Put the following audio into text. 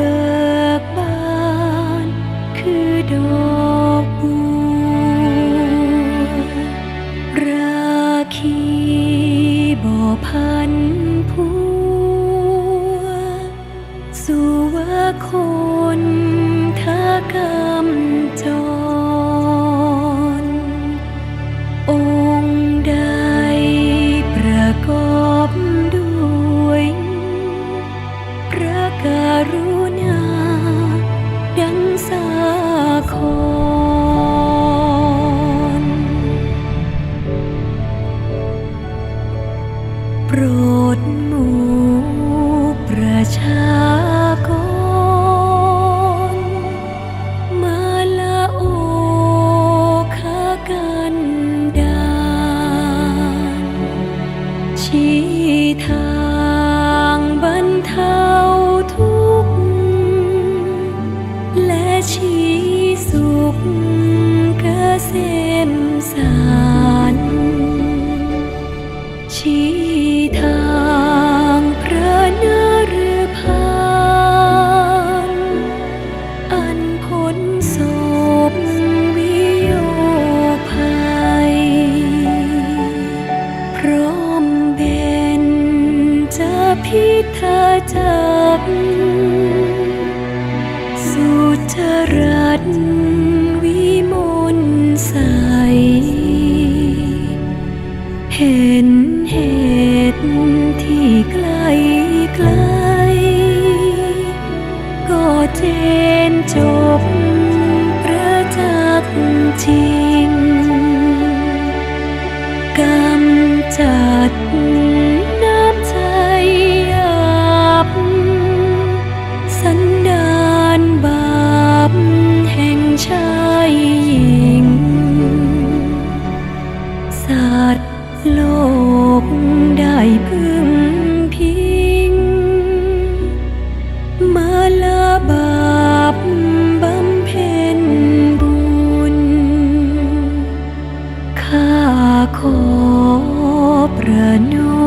เบิกบานคือดอกบัวราคีบ่อพันพัวสุวคนทากรรมจอ โปรดมู ที่เธอจับ สุจรัตวิมลใส เห็นเหตุที่ไกลไกล ก็เจนจบประจักษ์จริง โลกได้พึ่งพิง มาลาบาปบำเพ็ญบุญ ข้าขอประนุ